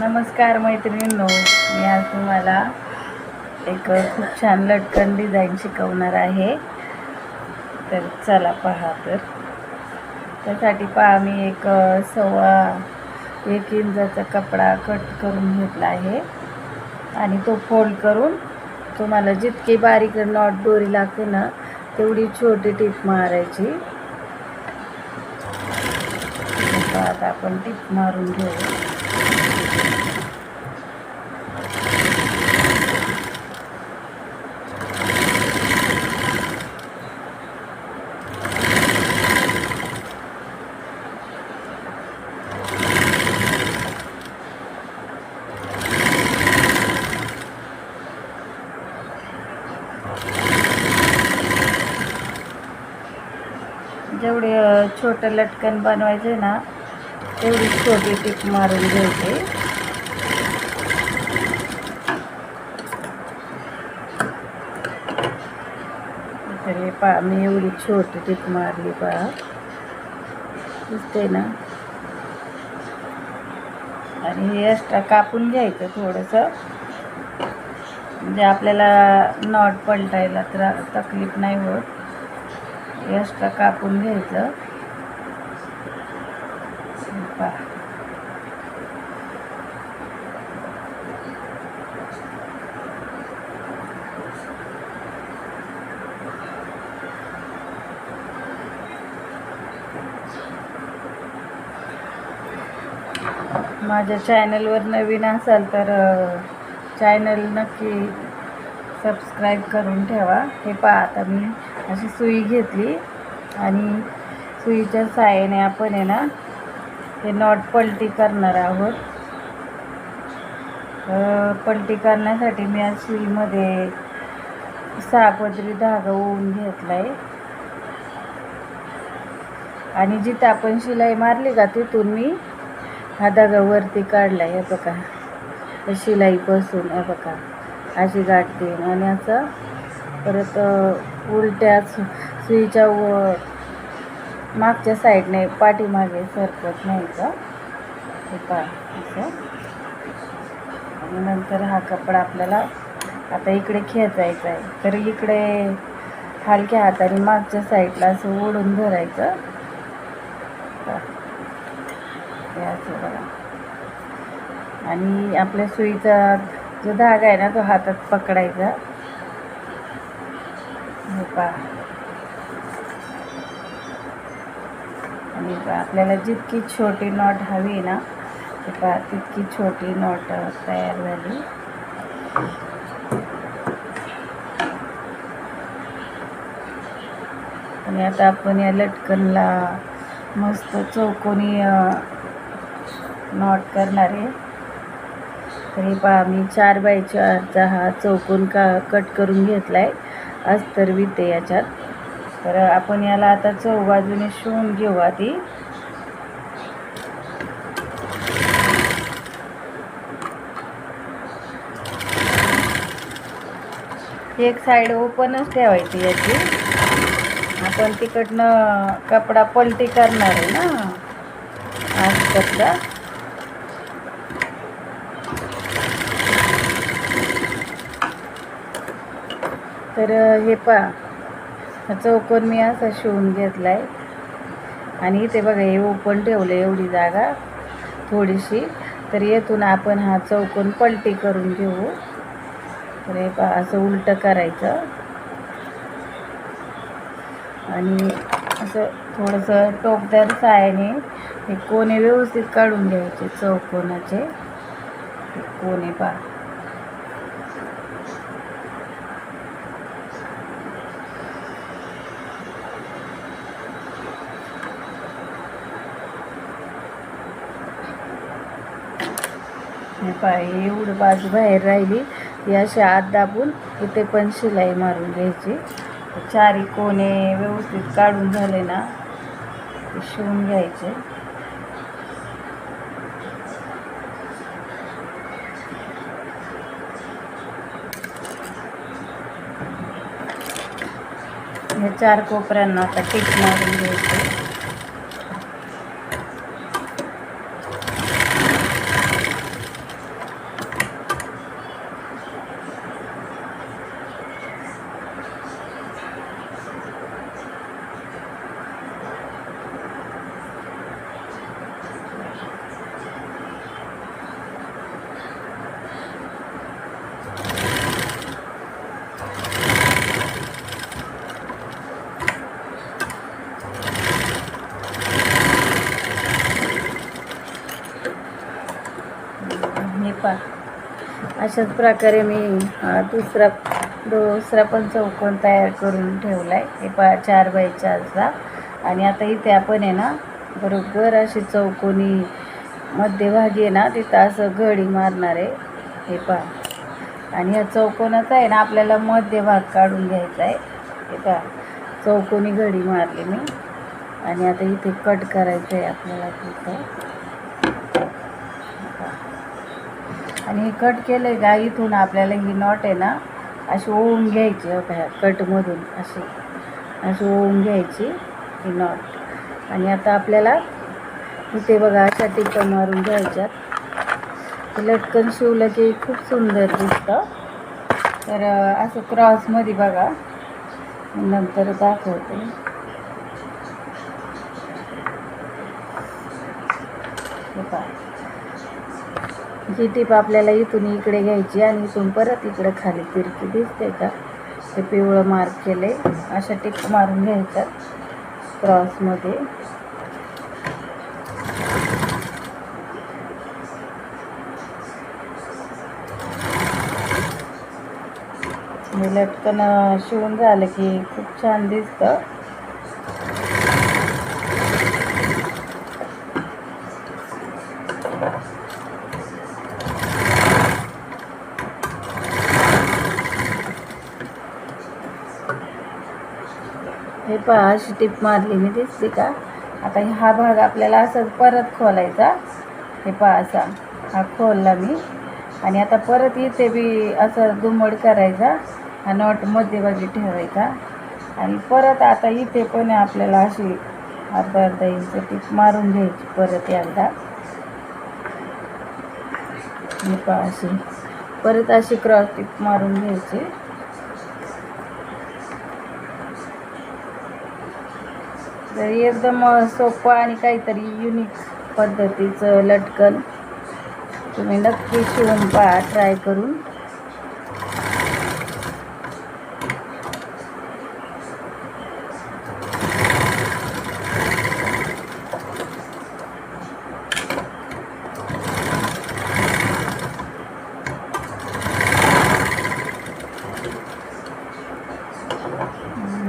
नमस्कार मैत्रिणींनो मी आज तुम्हाला एक खूप छान लटकन डिझाईन शिकवणार आहे. तर चला पहा तर. त्यासाठी पहा मी एक सव्वा एक इंचाचा कपडा कट करून घेतला आहे. आणि तो फोल्ड करून तुम्हाला जितकी बारीक नॉट दोरी लागते ना तेवढी छोटी टीप मारायची. आता आपण टीप मारून घेऊ. छोटं लटकन बनवायचे ना तेवढी छोटी टीप मारून घ्यायची तरी पा मी एवढी छोटी टीप मारली पहा दिसते ना? आणि हे एक्स्ट्रा कापून घ्यायचं थोडंसं. म्हणजे आपल्याला नॉट पलटायला त्रा तकलीफ नाही होत. एक्स्ट्रा कापून घ्यायचं. हे माझ्या चॅनलवर नवीन असाल तर चॅनल नक्की सबस्क्राईब करून ठेवा. हे पहा आता मी अशी सुई घेतली आणि सुईच्या साहाय्याने आपण आहे ना हे नॉट पलटी करणार आहोत. पलटी करण्यासाठी मी आज सुईमध्ये सहा पदरी धागा ओवून घेतला आहे आणि जिथं आपण शिलाई मारली का तिथून मी हा धागा वरती काढला आहे बघा. या शिलाईपासून हे बघा. अशी गाठते आणि असं परत उलट्या सुईच्या व मागच्या साईडने पाठीमागे सरकत नाही का? हे पहा असं. आणि नंतर हा कपडा आपल्याला आता इकडे खेचायचा आहे. तर इकडे हलक्या हाताने मागच्या साईडला असं ओढून धरायचं. असं बघा. आणि आपल्या सुईचा जो धागा आहे ना तो हातात पकडायचा. हे पहा. आणि पहा, आपल्याला जितकी छोटी नॉट हवी आहे ना ते पहा तितकी छोटी नॉट तयार झाली. आणि आता आपण या लटकनला मस्त चौकोनी नॉट करणार आहे. तर हे पहा मी चार बाय चारचा हा चौकोन का कट करून घेतला आहे अस्तर विते याच्यात. तर आपण याला आता चौ बाजूने शिवून घेऊ आधी. एक साईड ओपनच ठेवायची याची. आपण तिकडनं कपडा पलटी करणार आहे ना? आज कपडा. तर हे पहा. चौकोन मी असा शिवून घेतला आहे आणि इथे बघा हे ओपन ठेवलं एवढी जागा थोडीशी. तर येथून आपण हा चौकोन पलटी करून घेऊ. तर हे पहा असं उलटं करायचं. आणि असं थोडंसं टोकदार सायाने हे कोणे व्यवस्थित काढून घ्यायचे चौकोनाचे. कोणे पहा. हे पाय एवढं बाजू बाहेर राहिली. ती अशी आत दाबून इथे पण शिलाई मारून घ्यायची. चारी कोणे व्यवस्थित काढून झाले ना ते शिवून घ्यायचे. ह्या चार कोपऱ्यांना आता टिक मारून घ्यायचे पा अशाच प्रकारे मी दुसरा दुसरा पण चौकोन तयार करून ठेवला आहे हे पा चार बाय चारचा आणि आता इथे आपण आहे ना बरोबर अशी चौकोनी मध्यभागी आहे ना तिथं असं घडी मारणार आहे. हे पहा. आणि ह्या चौकोनाचा आहे ना आपल्याला मध्यभाग काढून घ्यायचा आहे. हे पहा. चौकोनी घडी मारली मी. आणि आता इथे कट करायचं आहे आपल्याला तिथं. आणि हे कट केलं आहे का इथून आपल्याला ही नॉट आहे ना अशी ओवून घ्यायची हो कटमधून अशी. अशी ओवून घ्यायची ही नॉट आणि आता आपल्याला इथे बघा अशा टिपा मारून घ्यायच्यात. लटकन शिवलं की खूप सुंदर दिसतं. तर असं क्रॉसमध्ये बघा. नंतर दाखवते. बघा ही टीप आपल्याला इथून इकडे घ्यायची आणि इथून परत इकडं खाली तिरकी दिसते का? ते पिवळं मार्क केले अशा टिप मारून घ्यायच्या क्रॉसमध्ये लटकन शिवून झालं की खूप छान दिसतं हे पहा अशी टीप मारली मी दिसली का आता हा भाग आपल्याला असंच परत खोलायचा. हे पहा असा. हा खोलला मी. आणि आता परत इथे बी असं दुमड करायचा. हा नॉट मध्यभागी ठेवायचा. आणि परत आता इथे पण आपल्याला अशी अर्धा अर्धा इंच टीप मारून घ्यायची परत एकदा. हे पहा अशी. परत अशी क्रॉस टीप मारून घ्यायची. तर एकदम सोपं आणि काहीतरी युनिक पद्धतीचं लटकन. तुम्ही नक्की शिवून पहा ट्राय करून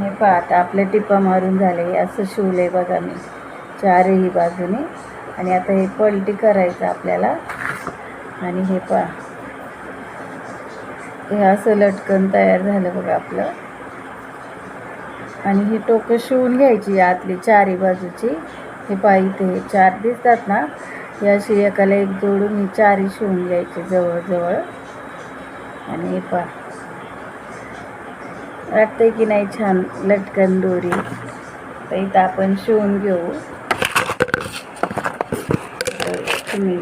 हे पहा आता आपले टिपा मारून झाले. असं शिवले बघा मी. चारही बाजूने. आणि आता हे पलटी करायचं आपल्याला. आणि हे पहा हे असं लटकन तयार झालं बघा आपलं. आणि ही टोकं शिवून घ्यायची आतली चारही बाजूची. हे पहा इथे हे चार दिसतात ना या अशी एकाला एक जोडून ही चारही शिवून घ्यायची जवळजवळ. आणि हे पहा वाटते की नाही छान लटकन दोरी. तर इथं आपण शिवून घेऊ. तुम्ही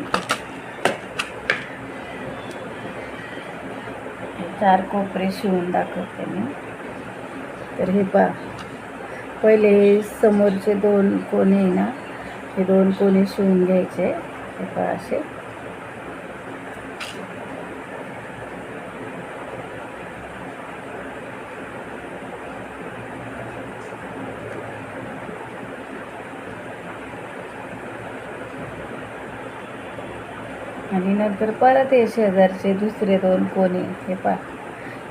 चार कोपरे शिवून दाखवते मी. तर हे पहा. पहिले हे समोरचे दोन कोणी आहे ना हे दोन कोणी शिवून घ्यायचे. हे पा असे. आणि नंतर परत हे शेजारचे दुसरे दोन कोणे हे पहा.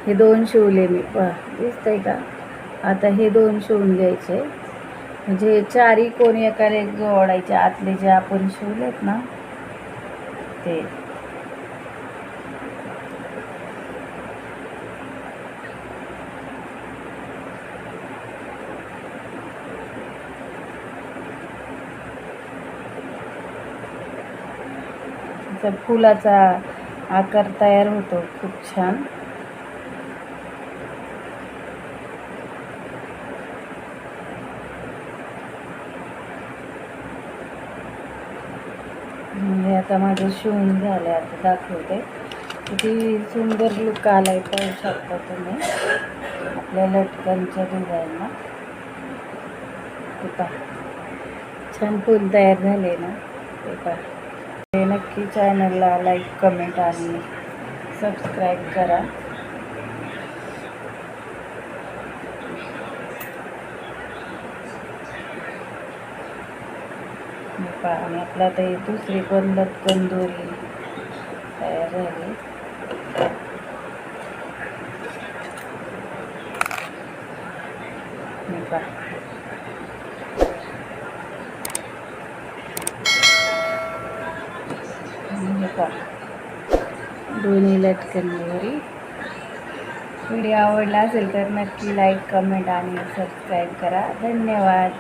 हे दोन शिवले मी पहा. दिसतंय का? आता हे दोन शिवून घ्यायचे. म्हणजे चारही कोणी एकाला एक जोडायचे. आतले जे आपण शिवलेत ना ते. त्याचा फुलाचा आकार तयार होतो. खूप छान. म्हणजे आता माझं शिवून झालं आता दाखवते. किती सुंदर लुक आलाय पाहू शकता तुम्ही. आपल्या लटकनच्या डिझाईनला पहा. छान फुल तयार झाले ना. ते पहा. नक्की चॅनलला लाईक कमेंट आणि सबस्क्राईब करा आणि आपला ते दुसरी पण लटकन दोरी तयार झाली हे पहा. आणि दोन्ही लटकनवरी व्हिडिओ आवडला असेल तर नक्की लाईक कमेंट आणि सबस्क्राईब करा. धन्यवाद.